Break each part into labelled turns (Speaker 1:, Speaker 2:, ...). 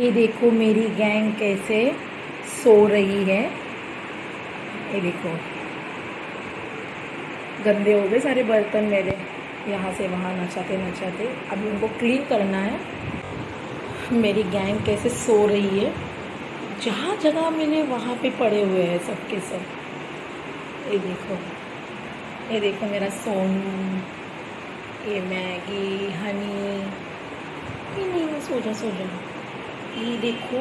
Speaker 1: ये देखो मेरी गैंग कैसे सो रही है। ये देखो। गंदे हो गए सारे बर्तन मेरे। यहाँ से वहाँ नचाते नचाते। अभी उनको क्लीन करना है। मेरी गैंग कैसे सो रही है। जहाँ जगह मिले वहाँ पे पड़े हुए हैं सबके सब। ये देखो। ये देखो मेरा सोनू। ये मैगी हनी। नहीं नहीं, सो जा सो जा। ये देखो।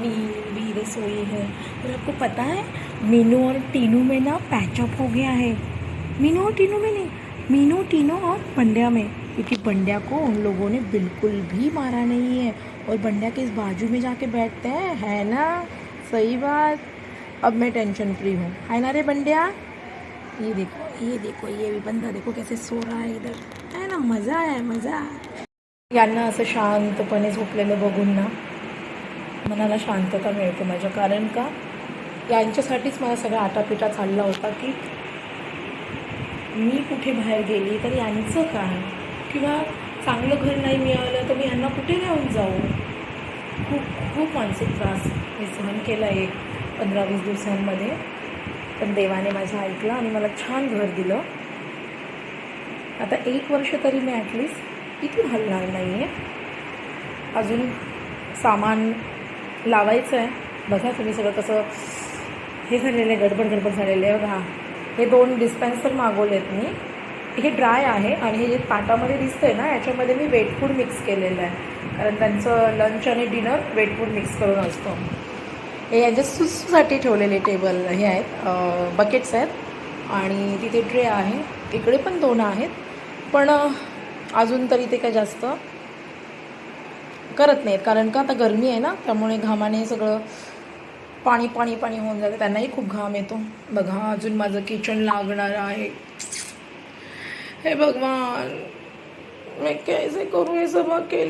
Speaker 1: मीनू भी इधर सोई है। और आपको पता है, मीनू और टीनू में ना पैचअप हो गया है। मीनू और टीनू में नहीं, मीनू, टीनू और बंड्या में। क्योंकि बंड्या को उन लोगों ने बिल्कुल भी मारा नहीं है। और बंड्या के इस बाजू में जाके बैठते हैं, है ना? सही बात। अब मैं टेंशन फ्री हूँ। है ना रे बंड्या? ये देखो ये देखो, ये भी बंदा देखो कैसे सो रहा है इधर। है ना, मज़ा है, मज़ा। यांना असं शांतपणे झोपलेलं बघून ना मनाला शांतता मिळते माझ्या. कारण का? यांच्यासाठीच मला सगळा आटापिटा चालला होता की मी कुठे बाहेर गेली तर यांचं काय? किंवा चांगलं घर नाही मिळालं तर मी यांना कुठे घेऊन जाऊ? खूप खूप मानसिक त्रास मी सहन केला एक पंधरा वीस दिवसांमध्ये. पण देवाने माझं ऐकलं आणि मला छान घर दिलं. आता एक वर्ष तरी मी ॲटलिस्ट किती हलणार नाही आहे अजून सामान लावायचं आहे बघा तुम्ही सगळं कसं हे झालेलं आहे गडबड गडबड झालेलं आहे. बघा हे दोन डिस्पेन्सर मागवलेत मी. हे ड्राय आहे आणि हे जे ताटामध्ये दिसतंय ना याच्यामध्ये मी वेट फूड मिक्स केलेलं आहे. कारण त्यांचं लंच आणि डिनर वेट फूड मिक्स करून असतो. हे यांच्या सुसूसाठी ठेवलेले टेबल हे आहेत बकेट्स आहेत. आणि तिथे ट्रे आहे. इकडे पण दोन आहेत. पण अजून तरी ते काय जास्त करत नाहीत. कारण का आता गरमी आहे ना त्यामुळे घामाने सगळं पाणी पाणी पाणी होऊन जातं. त्यांनाही खूप घाम येतो. बघा अजून माझं किचन लागणार आहे. हे भगवान मी कैसे करू हे सभा केली?